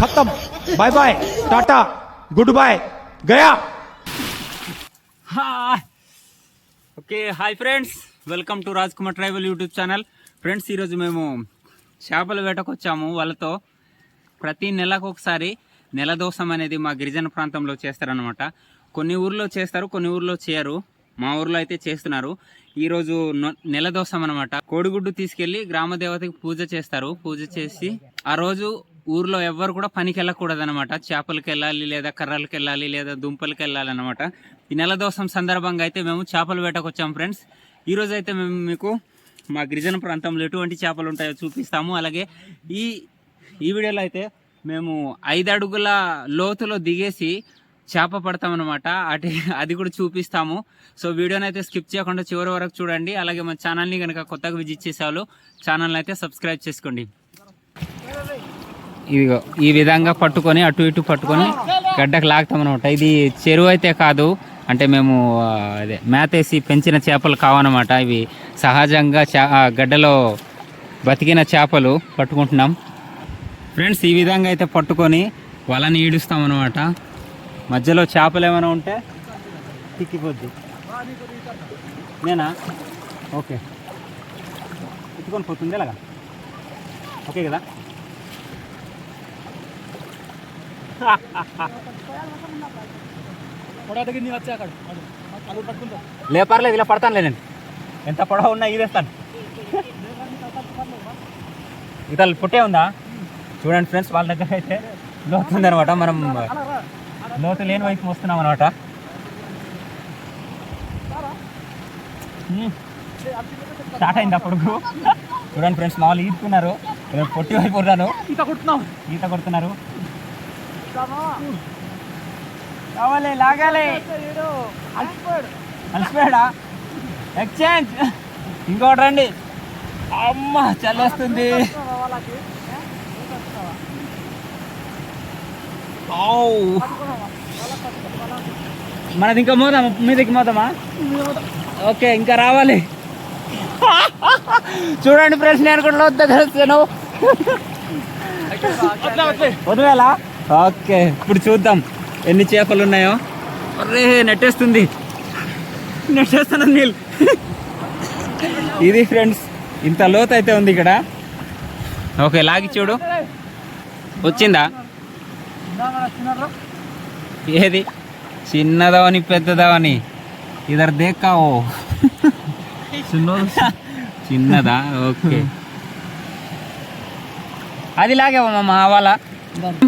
खत्म bye bye tata good bye गया okay hi friends welcome to Raj Kumar tribal YouTube channel friends ఈరోజు మేము చేపల వేటకు వచ్చాము వాళ్ళతో ప్రతి నెలకు ఒకసారి నెల దోసం అనేది మా గిరిజన ప్రాంతంలో చేస్తారనమాట కొన్ని ఊర్లో చేస్తారు కొన్ని ఊర్లో చేయరు మా ఊర్లో అయితే చేస్తున్నారు. ఈరోజు నొ- నెల దోసం అనమాట కోడిగుడ్డు తీసుకెళ్ళి గ్రామ దేవతకి పూజ చేస్తారు. పూజ చేసి ఆ రోజు ఊర్లో ఎవ్వరు కూడా పనికి వెళ్ళకూడదు అనమాట చేపలకి వెళ్ళాలి లేదా కర్రలకి వెళ్ళాలి లేదా దుంపలకి వెళ్ళాలి అనమాట ఈ నెల దోసం సందర్భంగా అయితే మేము చేపల వేటకు వచ్చాం ఫ్రెండ్స్. ఈరోజు అయితే మేము మీకు మా గిరిజన ప్రాంతంలో ఎటువంటి చేపలు ఉంటాయో చూపిస్తాము. అలాగే ఈ ఈ వీడియోలో అయితే మేము ఐదు అడుగుల లోతులో దిగేసి చేప పడతామన్నమాట. అటు అది కూడా చూపిస్తాము. సో వీడియోని అయితే స్కిప్ చేయకుండా చివరి వరకు చూడండి. అలాగే మన ఛానల్ని కనుక కొత్తగా విజిట్ చేసేవాళ్ళు ఛానల్ని అయితే సబ్స్క్రైబ్ చేసుకోండి. ఇదిగో ఈ విధంగా పట్టుకొని అటు ఇటు పట్టుకొని గడ్డకు లాగుతామన్నమాట. అనమాట ఇది చెరువు అయితే కాదు అంటే మేము అదే మేతేసి పెంచిన చేపలు కావన్నమాట. ఇవి సహజంగా చా గడ్డలో బతికిన చేపలు పట్టుకుంటున్నాం. ఫ్రెండ్స్ ఈ విధంగా అయితే పట్టుకొని వలని ఈడుస్తాం అనమాట మధ్యలో చేపలు ఏమైనా ఉంటే తిక్కిపోద్ది. నేనా? ఓకే. ఎత్తుకొని పోతుంది అలాగా ఓకే కదా? లే పర్లేదు ఇలా పడతానులే నేను. ఎంత పొడవు ఉన్నా ఇదేస్తాను ఇతలు పుట్టే ఉందా? చూడండి ఫ్రెండ్స్ వాళ్ళ దగ్గర అయితే లోతుంది అనమాట. మనం లోతు లేని వైపు వస్తున్నాం అనమాట స్టార్ట్ అయింది అప్పుడు చూడండి ఫ్రెండ్స్ మామూలు ఈదుకున్నారు నేను పొట్టి వైపు ఉన్నాను ఈత కొడుతున్నాం ఈత కొడుతున్నారు కావాలి లాగాలి అలసిపోయాడా ఎక్స్చేంజ్ ఇంకోటి రండి అమ్మ చల్లేస్తుంది మనది ఇంకా మోదామా? మీదకి మోదామా? ఓకే ఇంకా రావాలి. చూడండి ఫ్రెండ్స్ నేను కూడా వద్ద తెలుస్తాను. వదిలేలా? ఓకే ఇప్పుడు చూద్దాం ఎన్ని చేపలు ఉన్నాయో. అరే నెట్టేస్తుంది. నెట్టేస్తాను నీళ్ళు. ఇది ఫ్రెండ్స్ ఇంత లోతు అయితే ఉంది ఇక్కడ. ఓకే లాగి చూడు. వచ్చిందా? ఏది? చిన్నదవని పెద్దదవని. ఇద్దరు దేక్కావో? చిన్నదా? ఓకే. అది లాగేవమ్మా మా వాళ్ళ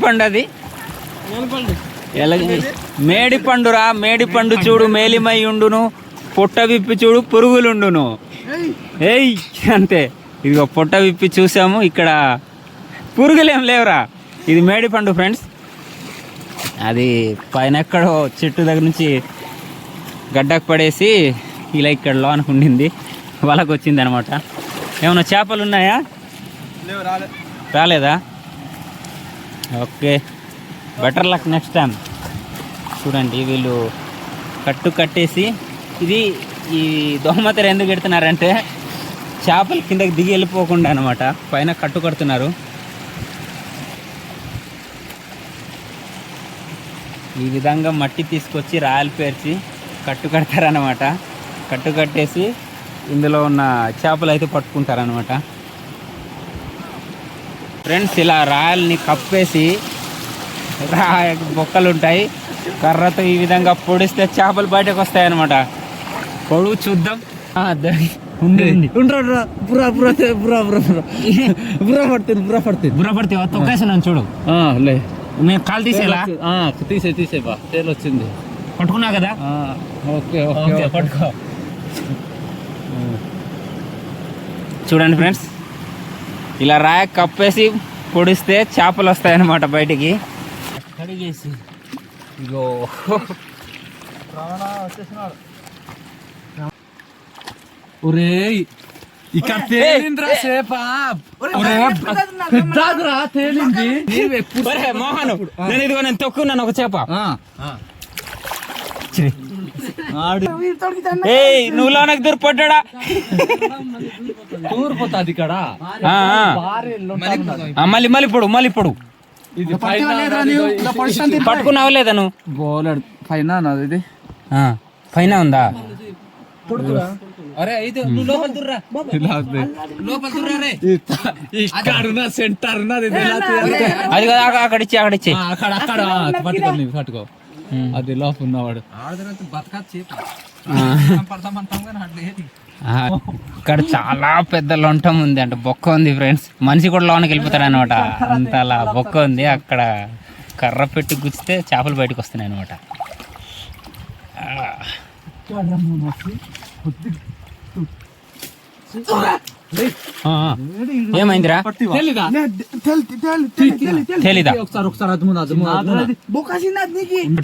పండు అది మేడి పండురా మేడి పండు చూడు మేలిమై ఉండును పొట్ట విప్పి చూడు పురుగులుండును. ఏయ్. అంతే. ఇదిగో పొట్ట విప్పి చూసాము ఇక్కడ పురుగులేం లేవురా. ఇది మేడి పండు ఫ్రెండ్స్. అది పైన ఎక్కడో చెట్టు దగ్గర నుంచి గడ్డకు పడేసి ఇలా ఇక్కడ లోనకు ఉండింది. వాళ్ళకు వచ్చింది అనమాట ఏమైనా చేపలు ఉన్నాయా? రాలేదా? Okay. Better luck next time. చూడండి వీళ్ళు కట్టు కట్టేసి ఇది ఈ దోమతెర ఎందుకు పెడుతున్నారంటే చేపలు కిందకి దిగి వెళ్ళిపోకుండా అనమాట పైన కట్టు కడుతున్నారు. ఈ విధంగా మట్టి తీసుకొచ్చి రాయలు పేర్చి కట్టు కడతారనమాట కట్టు కట్టేసి ఇందులో ఉన్న చేపలు అయితే పట్టుకుంటారనమాట ఫ్రెండ్స్ ఇలా రాయల్ని కప్పేసి రాయ బొక్కలు ఉంటాయి కర్రతో ఈ విధంగా పొడిస్తే చేపలు బయటకు వస్తాయి అనమాట పొడుగు చూద్దాం. చూడు. లే. మేము కాలు తీసేలా? తీసే తీసే బా తేలు వచ్చింది పట్టుకున్నా కదా? ఆ, ఓకే ఓకే పట్టుకో. చూడండి ఫ్రెండ్స్ ఇలా రాయ కప్పేసి పొడిస్తే చేపలు వస్తాయన్నమాట బయటికి. కడిగేసి. ఇగో. ఒరేయ్ ఇక్కడ తేలిందిరా సేపా? పెద్దదిరా తేలింది. మోహన్ నేను ఇదిగో నేను తొక్కున్నాను ఒక చేప. ఆ, ఛీ. ఆడు. ఏయ్ నువ్వు లోనకి దూరు పడ్డా టూర్ పోతుంది ఇక్కడ మళ్ళీ మళ్ళీ పొడు మళ్ళీ పొడు. ఇది పైన పట్టుకున్నావా లేదా నువ్వు? బోలెడు. పైన నాది ఇది. ఆ, పైన ఉందా? అరే ఇది నువ్వు లోపల దుర్రా. లోపల దుర్రా రే. ఇక్కడ ఉన్న సెంటర్ ఉన్నది. అది కదా అక్కడ ఇచ్చి అక్కడ ఇచ్చి. ఆ, అక్కడ అక్కడ పట్టుకో నీవు పట్టుకో. అది లోపల ఉన్నవాడు. ఆ, ఇక్కడ చాలా పెద్ద లొంటం ఉంది అంటే బొక్క ఉంది ఫ్రెండ్స్. మనిషి కూడా లోనకి వెళ్ళిపోతాడు అనమాట అంత అలా బొక్క ఉంది అక్కడ కర్ర పెట్టి గుచ్చితే చేపలు బయటకు వస్తున్నాయి అనమాట ఏమైందిరా? తెలీదా? ఒకసారి ఒకసారి అది ముందు అది ముందు, అది ముందు.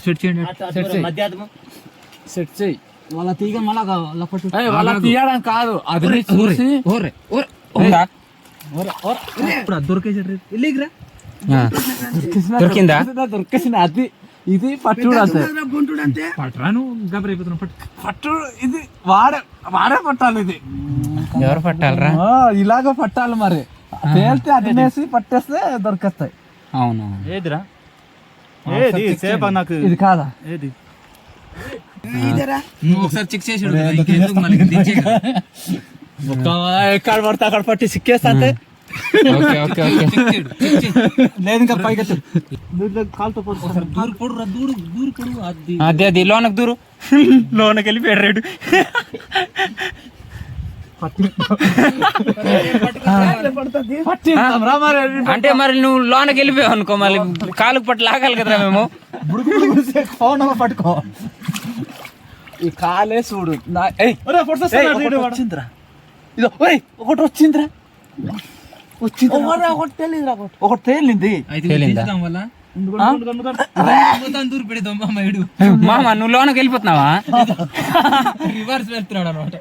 సెట్ చేయండి సెట్ చేయి. సెట్ చేయి. వాళ్ళ తీగ మళ్ళా లపట్టు ఏయ్, వాళ్ళ తీయడం కాదు. అది నీ చూసి. ఉందా ఇప్పుడు అది దొరికేసాడు ఇల్లిగిరా? ఆ. దొరికిందా? దొరికేసిన అది ఇది పట్టుడు అంతే. పట్టరాను గబరైపోతున్నా పట్టు. పట్టు ఇది వాడే వాడే పట్టాలి ఇది. ఎవరు పట్టాలరా? ఆ, ఇలాగ పట్టాలి మరి. తేలితే అదినేసి పట్టేస్తే దొరికేస్తాయి. అవును. ఏదిరా? ఏది? సేప నాకు ఇది కాదా? ఏది? నువ్వు ఒకసారి చెక్ చేసి ఎక్కడ పడితే అక్కడ పట్టి సిక్కేస్తా అంతే. Okay okay okay. లేదు ఇంకా పైకి కాలుతో దూరు పొడు రా దూరు దూరు పొడు అది. అదే అది లోనకు దూరు. లోనకి వెళ్ళి అంటే మరి నువ్వు లోనకి వెళ్ళిపోయావు అనుకో మళ్ళీ కాలుకు పట్టు లాగాలి కదరా మేము? ఫోన్ పట్టుకో ఈ కాలే చూడు. వచ్చిందిరా. ఇదో ఓయ్ ఒకటి వచ్చిందిరా. వచ్చింది ఒకటి తేలింది తేలిందా? మామ నువ్వు లోనకి వెళ్ళిపోతున్నావా రివర్స్ వెళ్తున్నాడు అనమాట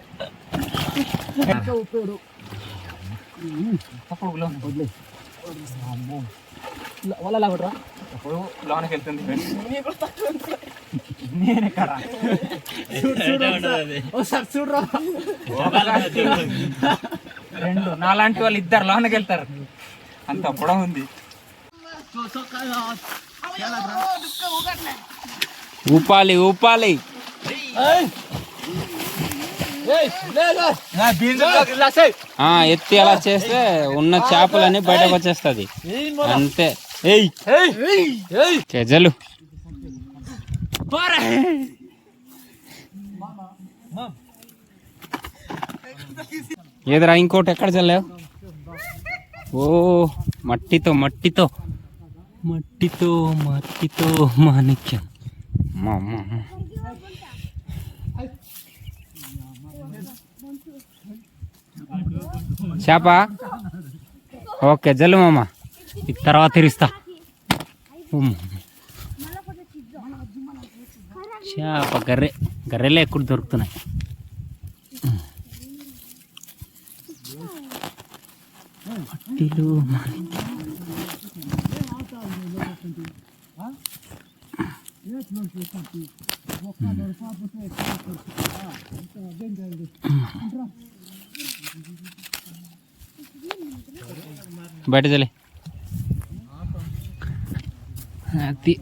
లాగొట్రా లోనకి వెళ్తుంది ఒకసారి చూడరా రెండు. నాలాంటి వాళ్ళు ఇద్దరు లోనకి వెళ్తారు. అంత పొడవు ఉంది. ఊపాలి ఊపాలి. ఆ ఎత్తి అలా చేస్తే ఉన్న చేపలన్నీ బయటకు వచ్చేస్తుంది. అంతే. చెజలు ఏదిరా ఇంకోటి ఎక్కడ చల్లావు? ఓ మట్టితో మట్టితో. మట్టితో మట్టితో మాణిక్యం. అమ్మా, అమ్మా. చేప? ఓకే జల్లు మామ. తర్వాత తిరిస్తా. చేప గర్రె. గర్రెలే ఎక్కువ దొరుకుతున్నాయి? పట్టిలు బయట చలే. అది.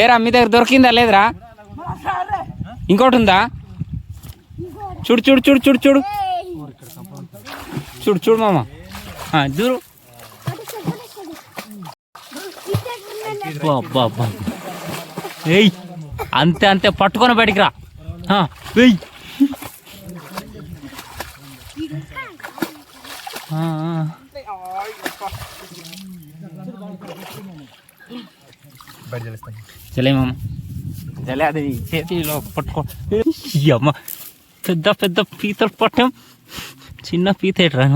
ఏరా మీ దగ్గర దొరికిందా లేదురా? ఇంకోటి ఉందా చూడు చూడు చూడు చూడు చూడు. చూడు చూడు మామ. దూరు. ఏయ్ అంతే అంతే పట్టుకొని బయటికి రా. ఆ. చలే మామ. చలే అది చేతిలో పట్టుకో అమ్మ పెద్ద పెద్ద పీతలు పట్టాం చిన్న పీత ఎట్రా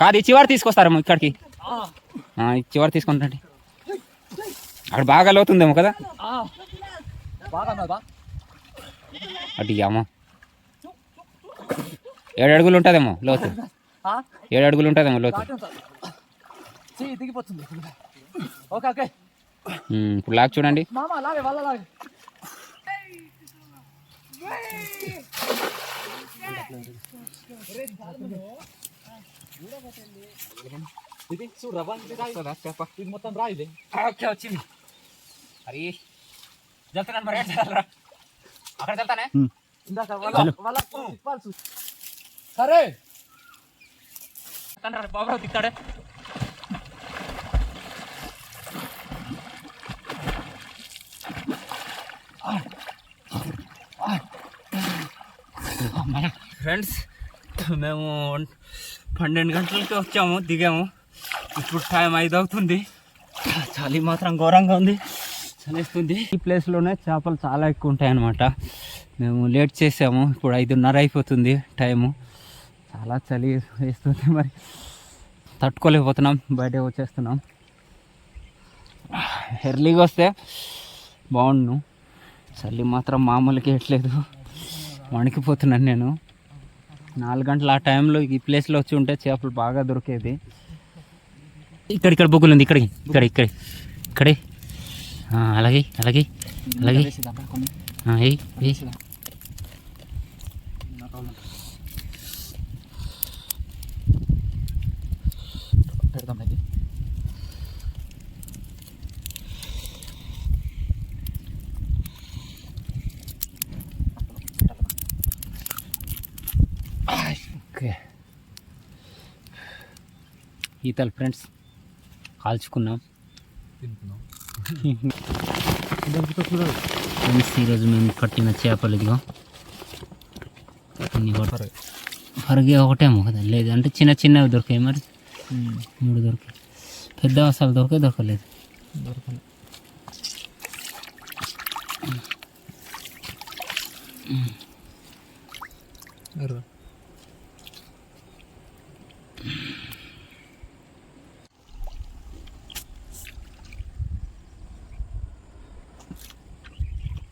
కాదు చివరి తీసుకొస్తారమ్మ ఇక్కడికి. చివరి తీసుకుంటండి. అక్కడ బాగా లోతుందేమో కదా. బాగా అటు అమ్మ. ఏడు అడుగులు ఉంటుందేమో లోతు. ఆ? ఏడు అడుగులు ఉంటుందేమో లోతు. దిగిపోతుంది. Okay okay. ఇప్పుడు చూడండి. లాగే వాళ్ళ లాగే. ఇది చూడు రవ్వ ఇది రా. ఇది. ఇది మొత్తం రా ఇది ఓకే వచ్చింది అరే మరి అక్కడ వెళ్తానే ఇందాక వాళ్ళ వాళ్ళ సరే. బాబు తిక్తాడే ఫ్రెండ్స్ మేము పన్నెండు గంటలకి వచ్చాము దిగాము. ఇప్పుడు టైం ఐదు అవుతుంది. చలి మాత్రం ఘోరంగా ఉంది. చలిస్తుంది. ఈ ప్లేస్లోనే చేపలు చాలా ఎక్కువ ఉంటాయి అన్నమాట మేము లేట్ చేసాము. ఇప్పుడు ఐదున్నర అయిపోతుంది టైము. చాలా చలి వేస్తుంది మరి. తట్టుకోలేకపోతున్నాం బయట వచ్చేస్తున్నాం. ఎర్లీగా వస్తే బాగుండు. చలి మాత్రం మామూలుగా వేయట్లేదు వణికిపోతున్నాను నేను. నాలుగు గంటల ఆ టైంలో ఈ ప్లేస్లో వచ్చి ఉంటే చేపలు బాగా దొరికేది. ఇక్కడ ఇక్కడ బొగ్గులు ఉంది ఇక్కడికి ఇక్కడ ఇక్కడ ఇక్కడే. అలాగే అలాగే అలాగే ఆ, ఏయ్ ఏయ్ పెడదాం ఇది ఓకే ఈతలు ఫ్రెండ్స్. కాల్చుకున్నాం. ఫ్రెండ్స్ ఈరోజు మేము పట్టిన చేపలు ఇదిగో. ఇన్ని కూడా హరిగే ఒకటేమో కదా లేదు. అంటే చిన్న చిన్నవి దొరికాయి మరి. మూడు దొరికాయి. పెద్ద అసలు దొరకే దొరకలేదు. ఫ్రెండ్స్,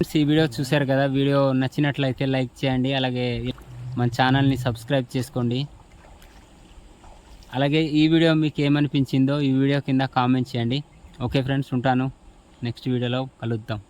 ఈ వీడియో చూశారు కదా? వీడియో నచ్చినట్లయితే లైక్ చేయండి. అలాగే మన ఛానల్ని సబ్స్క్రైబ్ చేసుకోండి. అలాగే ఈ వీడియో మీకు ఏమనిపించిందో ఈ వీడియో కింద కామెంట్ చేయండి. ఓకే ఫ్రెండ్స్ ఉంటాను. నెక్స్ట్ వీడియోలో కలుద్దాం.